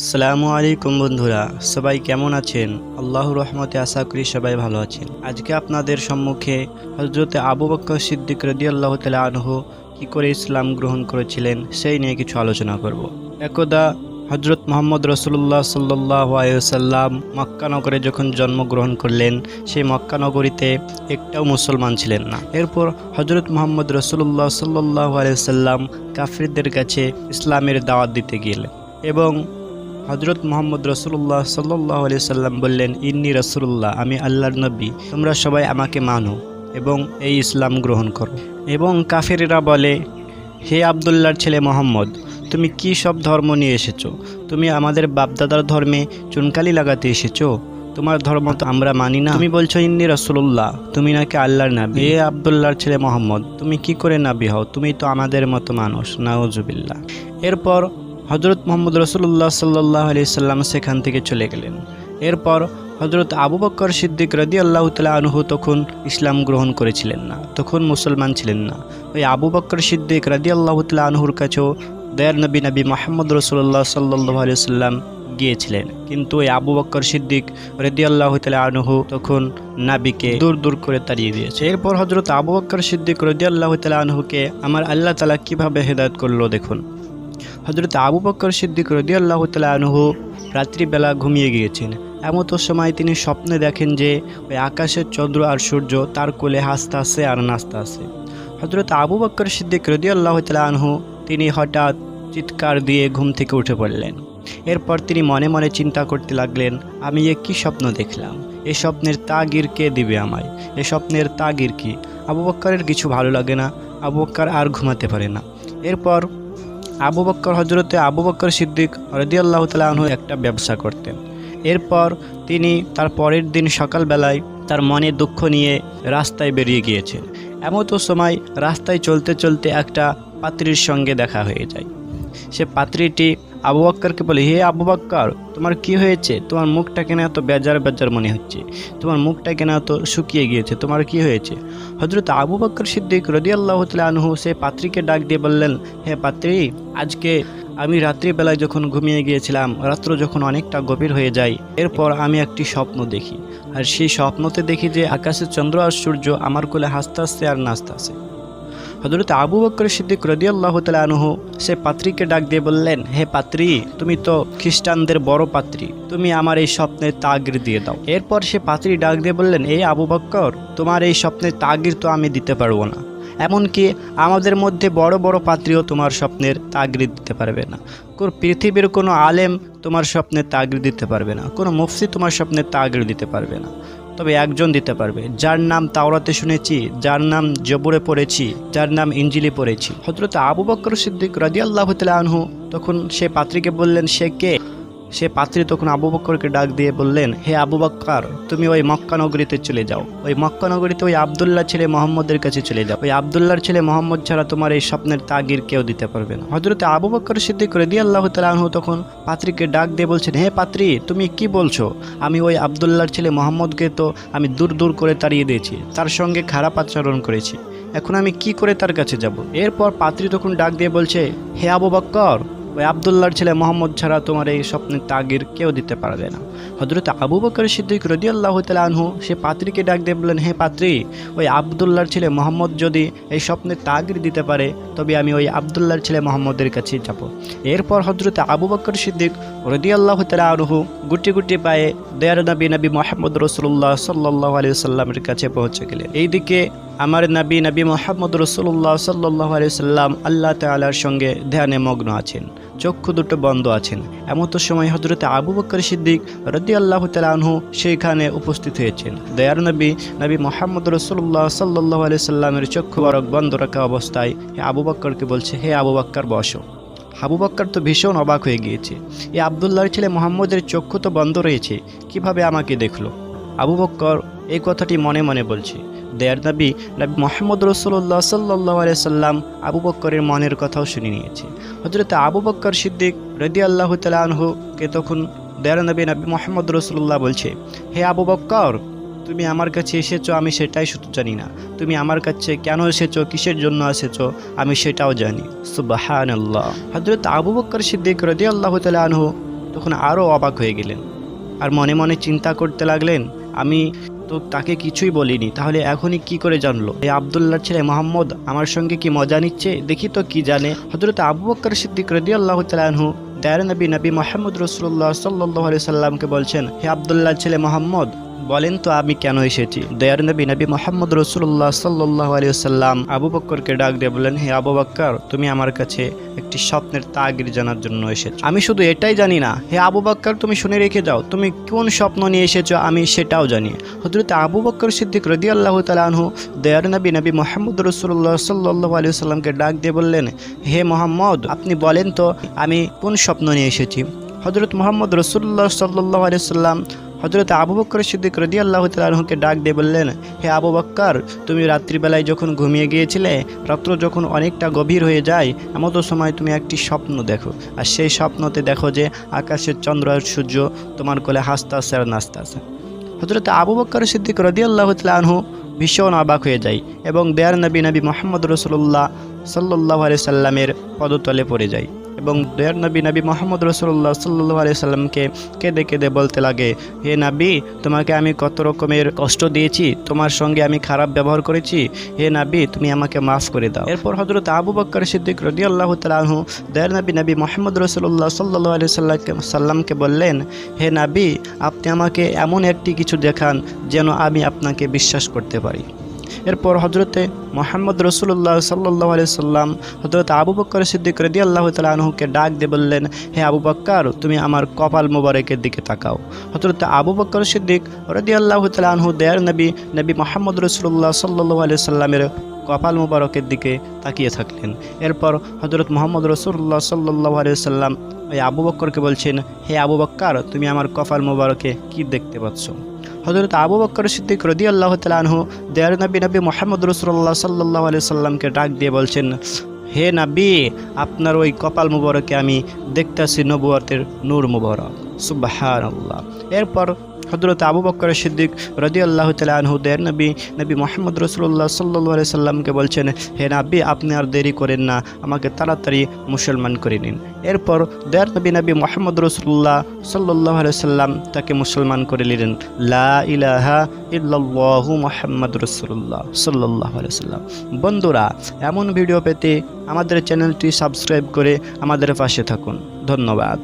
আসসালামু আলাইকুম বন্ধুরা, সবাই কেমন আছেন? আল্লাহর রহমতে আশা করি সবাই ভালো আছেন। আজকে আপনাদের সম্মুখে হজরতে আবু বক্কর সিদ্দিক রদি আল্লাহ আনহু কী করে ইসলাম গ্রহণ করেছিলেন সেই নিয়ে কিছু আলোচনা করব। একদা হজরত মোহাম্মদ রসুল্লাহ সাল্লাহ আসাল্লাম মক্কানগরে যখন জন্মগ্রহণ করলেন, সেই মক্কানগরীতে একটাও মুসলমান ছিলেন না। এরপর হজরত মোহাম্মদ রসুল্লাহ সাল্লাহ আসাল্লাম কাফিরদের কাছে ইসলামের দাওয়াত দিতে গেলেন এবং হজরত মোহাম্মদ রসুল্লাহ সাল্লাহ আলি সাল্লাম বললেন, ইন্নি রসুল্লাহ আমি আল্লাহর নবী। তোমরা সবাই আমাকে মানো এবং এই ইসলাম গ্রহণ করো। এবং কাফেরেরা বলে, হে আবদুল্লাহর ছেলে মোহাম্মদ, তুমি কি সব ধর্ম নিয়ে এসেছ? তুমি আমাদের বাপদাদার ধর্মে চুনকালি লাগাতে এসেছ? তোমার ধর্ম তো আমরা মানি না। তুমি বলছো, ইন্নি রসুল্লাহ তুমি নাকি আল্লাহর নাবি। হে আবদুল্লাহর ছেলে মোহাম্মদ, তুমি কি করে নাবি হও? তুমি তো আমাদের মতো মানুষ নাওজুবিল্লাহ এরপর হজরত মোহাম্মদ রসুল্লাহ সাল্লাহ আলি সাল্লাম সেখান থেকে চলে গেলেন। এরপর হজরত আবু বক্কর সিদ্দিক রদি আল্লাহ তালা আনহু তখন ইসলাম গ্রহণ করেছিলেন না, তখন মুসলমান ছিলেন না। ওই আবু বক্কর সিদ্দিক রদি আল্লাহ তালা আনহুর কাছেও দয়ার নবী নবী মোহাম্মদ রসুল্লাহ সাল্লাহ আলি সাল্লাম গিয়েছিলেন। কিন্তু ওই আবু বক্কর সিদ্দিক রদি আল্লাহ তালা আনহু তখন নাবিকে দূর দূর করে তাড়িয়ে দিয়েছে। এরপর হজরত আবু বক্কর সিদ্দিক রদি আল্লাহ তালা আনহুকে আমার আল্লাহ তালা কীভাবে হেদায়ত করল দেখুন। হজরত আবু বক্কর সিদ্দিক রদি আল্লাহ তালা আনহু রাত্রিবেলা ঘুমিয়ে গিয়েছেন। এমতো সময় তিনি স্বপ্নে দেখেন যে ওই আকাশের চন্দ্র আর সূর্য তার কোলে হাসতে আসে আর নাচতে আসে হজরত আবু বক্কর সিদ্দিক রদি আল্লাহ তালা আনহু তিনি হঠাৎ চিৎকার দিয়ে ঘুম থেকে উঠে পড়লেন। এরপর তিনি মনে মনে চিন্তা করতে লাগলেন, আমি এ কী স্বপ্ন দেখলাম? এ স্বপ্নের তাগির কে দিবে আমায়? এ স্বপ্নের তাগির কি? আবু বক্করের কিছু ভালো লাগে না, আবু বক্কর আর ঘুমাতে পারে না। এরপর আবু বক্কর হজরতে আবু বক্কর সিদ্দিক হরদিয়াল্লাহ তালাহু একটা ব্যবসা করতেন। এরপর তিনি তার পরের দিন সকালবেলায় তার মনে দুঃখ নিয়ে রাস্তায় বেরিয়ে গিয়েছেন। এমতো সময় রাস্তায় চলতে চলতে একটা পাত্রীর সঙ্গে দেখা হয়ে যায়। সে পাত্রীটি আবু বক্করকে বলে, হে আবু বক্কর, তোমার কি হয়েছে? তোমার মুখটা কেন এত বেজার বেজার মনে হচ্ছে? তোমার মুখটা কেন এত শুকিয়ে গিয়েছে? তোমার কি হয়েছে? হজরত আবু বক্কর সিদ্দিক রদি আল্লাহ আনহু সে পাত্রীকে ডাক দিয়ে বললেন, হে পাত্রী, আজকে আমি রাত্রিবেলায় যখন ঘুমিয়ে গিয়েছিলাম, রাত্র যখন অনেকটা গভীর হয়ে যায়, এরপর আমি একটি স্বপ্ন দেখি। আর সেই স্বপ্নতে দেখি যে আকাশে চন্দ্র আর সূর্য আমার কোলে হাসতে হাসতে আর নাচতে আসে হজরত আবু বক্কর সিদ্দিক রদিয়াল্লাহ আনহু সে পাত্রীকে ডাক দিয়ে বললেন, হে পাত্রী, তুমি তো খ্রিস্টানদের বড় পাত্রী, তুমি আমার এই স্বপ্নের তাগির দিয়ে দাও। এরপর সে পাত্রী ডাক দিয়ে বললেন এই আবু বক্কর তোমার এই স্বপ্নের তাগির তো আমি দিতে পারব না। এমনকি আমাদের মধ্যে বড় বড় পাত্রীও তোমার স্বপ্নের তাগরি দিতে পারবে না। কোন পৃথিবীর কোনো আলেম তোমার স্বপ্নের তাগরি দিতে পারবে না। কোনো মুফসি তোমার স্বপ্নের তাগরি দিতে পারবে না। তবে একজন দিতে পারবে। যার নাম তাওরাতে শুনেছি, যার নাম জবরে পড়েছি, যার নাম ইঞ্জিলি পড়েছি। হজরত আবু বকর সিদ্দিক রাজিয়াল্লাহ আনহু তখন সে পাত্রীকে বললেন, সে কে? সে পাত্রী তখন আবু বক্করকে ডাক দিয়ে বললেন, হে আবু বক্কর, তুমি ওই মক্কা নগরীতে চলে যাও। ওই মক্কা নগরীতে ওই আবদুল্লাহ ছেলে মোহাম্মদের কাছে চলে যাও। ওই আবদুল্লাহর ছেলে মোহাম্মদ ছাড়া তোমার এই স্বপ্নের তাগির কেউ দিতে পারবে না। হজরতে আবু বক্কর সিদ্দিক রেদি আল্লাহ তালু তখন পাত্রীকে ডাক দিয়ে বলছেন, হে পাত্রী, তুমি কি বলছো? আমি ওই আবদুল্লাহর ছেলে মোহাম্মদকে তো আমি দূর দূর করে তাড়িয়ে দিয়েছি, তার সঙ্গে খারাপ আচরণ করেছি। এখন আমি কি করে তার কাছে যাব? এরপর পাত্রী তখন ডাক দিয়ে বলছে, হে আবু বক্কর ওই আবদুল্লাহর ছেলে মোহাম্মদ ছাড়া তোমার এই স্বপ্নের তাগির কেউ দিতে পারবে না। হজরত আবু বকর সিদ্দিক রদি আল্লাহ আনহু, সে পাত্রীকে ডাক দিয়ে বললেন, হে পাত্রী, ওই আবদুল্লাহর ছেলে মোহাম্মদ যদি এই স্বপ্নের তাগির দিতে পারে, তবে আমি ওই আবদুল্লাহর ছেলে মোহাম্মদের কাছে যাব। এরপর হজরত আবু বকর সিদ্দিক রদি আল্লাহ আনহু গুটি গুটি পায়ে দেয়ার নবী নবী মোহাম্মদ রসুল্লাহ সাল্লাহ আলি সাল্লামের কাছে পৌঁছে গেলেন। এইদিকে আমার নবী নবী মোহাম্মদ রসুল্লাহ সাল্লাহ আলি সাল্লাম আল্লাহ তালার সঙ্গে ধ্যানে মগ্ন আছেন। চক্ষু দুটো বন্ধ আছেন। এমতো সময় হজরতে আবু বকর সিদ্দিক রদি আল্লাহ তালহু সেইখানে উপস্থিত হয়েছেন। দয়ার নবী নবী মোহাম্মদ রসুল্লাহ সাল্লাহ আলি সাল্লামের চক্ষু বরক বন্ধ রাখা অবস্থায় হে আবু বক্করকে বলছে, হে আবু বক্কর বসো। আবু বক্কর তো ভীষণ অবাক হয়ে গিয়েছে। এই আবদুল্লাহর ছেলে মোহাম্মদের চক্ষু তো বন্ধ রয়েছে, কীভাবে আমাকে দেখল? আবু বক্কর এই কথাটি মনে মনে বলছে। দেয়ার নবী নবী মোহাম্মদ রসুল্লাহ সাল্লাহ সাল্লাম আবু বক্করের মনের কথাও শুনে নিয়েছে। হজরত আবু বক্কর সিদ্দিক রদি আল্লাহ তালাহকে তখন দেয়ার নবী নবী মোহাম্মদ রসুল্লাহ বলছে, হে আবু বক্কর, তুমি আমার কাছে এসেছ, আমি সেটাই শুধু জানি না। তুমি আমার কাছে কেন এসেছ, কিসের জন্য এসেছ, আমি সেটাও জানি। সুবাহান আল্লাহ হজরত আবু বক্কর সিদ্দিক রদি আল্লাহ তালাহু তখন আরও অবাক হয়ে গেলেন। আর মনে মনে চিন্তা করতে লাগলেন আমি তো তাকে কিছুই বলিনি। তাহলে এখনই কি করে জানলো? এই আবদুল্লাহ ছেলে মোহাম্মদ আমার সঙ্গে কি মজা নিচ্ছে? দেখি তো কি জানে। হজরত আবু বক্কর সিদ্দিক রদি আল্লাহ তালাহু দয়ার নবী নবী মোহাম্মদ রসুল্লাহ সাল্লাহ সাল্লামকে বলছেন, হে আবদুল্লাহ ছেলে মোহাম্মদ বলেন তো আমি কেন এসেছি দয়ার নবী নবী মোহাম্মদ রসুল্লাহ সাল্লাহ আলী সাল্লাম আবু বক্করকে ডাক দিয়ে বললেন, হে আবু বক্কর, তুমি আমার কাছে একটি স্বপ্নের তাগির জানার জন্য এসেছ। আমি শুধু এটাই জানি না, হে আবু বক্কর, তুমি শুনে রেখে যাও, তুমি কোন স্বপ্ন নিয়ে এসেছ আমি সেটাও জানি। হজরত আবু বক্কর সিদ্দিক রদি আল্লাহ তালাহু দয়ার নবী নবী মোহাম্মদ রসুল্লাহ সাল্লাহ আলী সাল্লামকে ডাক দিয়ে বললেন, হে মোহাম্মদ, আপনি বলেন তো আমি কোন স্বপ্ন নিয়ে এসেছি? হজরত মোহাম্মদ রসুল্লাহ সাল্লাহ আলি সাল্লাম হজরত আবু বক্কর সিদ্দিক রদি আল্লাহ তালুকে ডাক দিয়ে বললেন, হে আবু বক্কর, তুমি রাত্রিবেলায় যখন ঘুমিয়ে গিয়েছিলে, রাত্র যখন অনেকটা গভীর হয়ে যায়, এমতো সময় তুমি একটি স্বপ্ন দেখো। আর সেই স্বপ্নতে দেখো যে আকাশের চন্দ্র আর সূর্য তোমার কোলে হাসতে আসে আর নাচতে আসে হজরত আবু বক্কর সিদ্দিক রদি আল্লাহ তালহু ভীষণ অবাক হয়ে যায় এবং দেয়ার নবী নবী মোহাম্মদ রসুল্লাহ সাল্লাহ আলি সাল্লামের পদতলে পড়ে যায়। এবং দয়ার নবী নবী মোহাম্মদ রসুল্লাহ সাল্লু আলি সাল্লামকে কেঁদে কেঁদে বলতে লাগে, হে নাবি, তোমাকে আমি কত রকমের কষ্ট দিয়েছি, তোমার সঙ্গে আমি খারাপ ব্যবহার করেছি। হে নাবি, তুমি আমাকে মাফ করে দাও। এরপর হজরত আবু বক্কর সিদ্দিক রদি আল্লাহ তালাহু দয়ার নবী নবী মোহাম্মদ রসুল্লাহ সাল্লু আলি সাল্লামকে সাল্লামকে বললেন, হে নাবি, আপনি আমাকে এমন একটি কিছু দেখান যেন আমি আপনাকে বিশ্বাস করতে পারি। এরপর হজরতে মোহাম্মদ রসুল্লাহ সাল্লাহ আলি সাল্লাম হজরত আবু বক্কর সিদ্দিক রদি আল্লাহ তালহুকে ডাক দিয়ে বললেন, হে আবু বক্কর তুমি আমার কপাল মোবারকের দিকে তাকাও। হজরত আবু বক্কর সিদ্দিক রদি আল্লাহ তালহু দেয়ার নবী নবী মোহাম্মদ রসুল্লাহ সাল্লাহ আলি সাল্লামের কপাল মুবারকের দিকে তাকিয়ে থাকলেন। এরপর হজরত মোহাম্মদ রসুল্লাহ সাল্লাহ আলি সাল্লাম ওই আবু বক্করকে বলছেন, হে আবু বক্কর তুমি আমার কপাল মুবারকে কি দেখতে পাচ্ছ? হজরত আবু বক্কর সিদ্দিক রদি আল্লাহ তালহ দেয়ার নবী নবী মোহাম্মদ রসুল্লাহ সাল্লাহ আলি সাল্লামকে ডাক দিয়ে বলছেন, হে নাবি, আপনার ওই কপাল মুবরকে আমি দেখতেছি নবুয়াতের নূর মুবারক। সুবাহান আল্লাহ এরপর হজরত আবু বক্কর সিদ্দিক রদি আল্লাহ তালহু দেয়ার নবী নবী মোহাম্মদ রসুল্লাহ সাল্লাহ আলি সাল্লামকে বলছেন, হে নাবি, আপনি আর দেরি করেন না, আমাকে তাড়াতাড়ি মুসলমান করে নিন। এরপর দেয়ার নবী নবী মোহাম্মদ রসুল্লাহ সাল্লাহ সাল্লাম তাকে মুসলমান করে নিলেন। লা ইলাহা ইল্লাল্লাহু মোহাম্মদ রসুল্লাহ সাল্লাহ সাল্লাম বন্ধুরা, এমন ভিডিও পেতে আমাদের চ্যানেলটি সাবস্ক্রাইব করে আমাদের পাশে থাকুন। ধন্যবাদ।